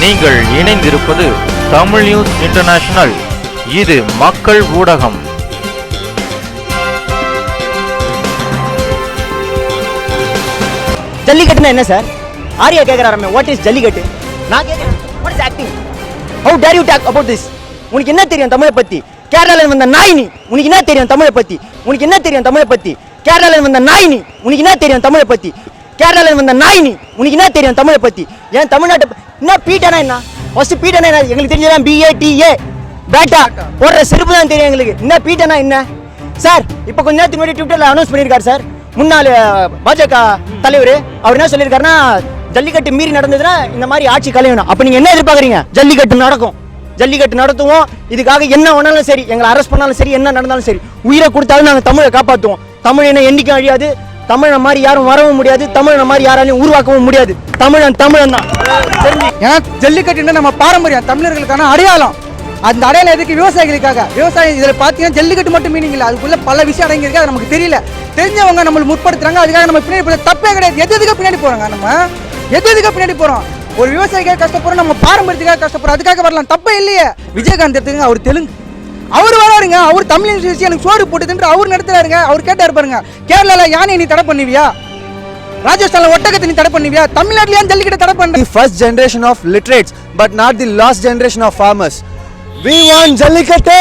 நீங்கள் இணைந்திருப்பது Tamil news international. இது மக்கள் ஊடகம். ஜல்லிக்கட்டுனா என்ன சார் ஆரியா கேட்குறாரு வாட் இஸ் ஜல்லிக்கட்டு? நான் கேட்குறேன் what is acting how dare you talk about this உனக்கு என்ன தெரியும் தமிழை பற்றி கேரளாவில் வந்த நாயினி உனக்கு என்ன தெரியும் தமிழை பற்றி உனக்கு என்ன தெரியும் தமிழை பற்றி கேரளாவில் வந்த நாயினி உனக்கு என்ன தெரியும் தமிழை பற்றி கேரளாவில் வந்த நாய் நீ உனக்கு என்ன தெரியும் தமிழை பற்றி ஏன் தமிழ்நாட்டை என்ன பீட்டானா என்ன? ஃபர்ஸ்ட் பீட்டானா என்ன? எங்களுக்கு தெரிஞ்சதான் பிஏ டிஏ பேட்டா போடுற செருப்பு தான் தெரியும் எங்களுக்கு. என்ன பீட்டானா என்ன? சார் இப்போ கொஞ்ச நேரத்துக்கு முன்னாடி ட்விட்டரில் அனௌன்ஸ் பண்ணியிருக்காரு சார் முன்னாள் பாஜக தலைவர். அவர் என்ன சொல்லியிருக்காருன்னா ஜல்லிக்கட்டு மீறி நடந்ததுன்னா இந்த மாதிரி ஆட்சி கலையணும். அப்போ நீங்கள் என்ன எதிர்பார்க்குறீங்க? ஜல்லிக்கட்டு நடக்கும். ஜல்லிக்கட்டு நடத்துவோம். இதுக்காக என்ன வேணாலும் சரி எங்களை அரெஸ்ட் பண்ணாலும் சரி என்ன நடந்தாலும் சரி உயிரை கொடுத்தாலும் நாங்கள் தமிழை காப்பாற்றுவோம் தமிழ் என்ன என்றைக்கும் அழியாது. தமிழை மாதிரி யாரும் வரவும் முடியாது தமிழை மாதிரி யாராலையும் உருவாக்கவும் முடியாது. தமிழன் தமிழன் தான். ஏன்னா ஜல்லிக்கட்டுன்னா நம்ம பாரம்பரியம் தமிழர்களுக்கான அடையாளம். அந்த அடையாளம் எதுக்கு? விவசாயிகளுக்காக. விவசாயம் இதில் பார்த்தீங்கன்னா ஜல்லிக்கட்டு மட்டும் மீனிங் இல்லை. அதுக்குள்ள பல விஷயம் அடங்கியிருக்கு அது நமக்கு தெரியல. தெரிஞ்சவங்க நம்மளை முற்படுத்துறாங்க அதுக்காக நம்ம பின்னாடி போகிற தப்பே கிடையாது. எது எதுக்கு பின்னாடி போகிறாங்க நம்ம? எது எதுக்கு பின்னாடி போகிறோம் ஒரு விவசாயிக்காக கஷ்டப்படுறோம் நம்ம பாரம்பரியத்துக்காக கஷ்டப்படுறோம் அதுக்காக வரலாம். தப்பே இல்லையே. விஜயகாந்த் எடுத்துக்கங்க அவர் தெலுங்கு. அவர் அவர் தமிழ் யூனிவர்சிட்டி எனக்கு சோறு போட்டுதுன்ற அவர் நடத்துறாருங்க. அவர் கேட்டாரு பாருங்க கேரளால யானை நீ தடை பண்ணுவியா? ராஜஸ்தான்ல ஒட்டகத்தை நீ தடை பண்ணுவியா? தமிழ்நாட்டுல ஏன் ஜல்லிக்கட்டு தடை பண்ற? First generation of literates but not the last generation of farmers we We Jallikattu!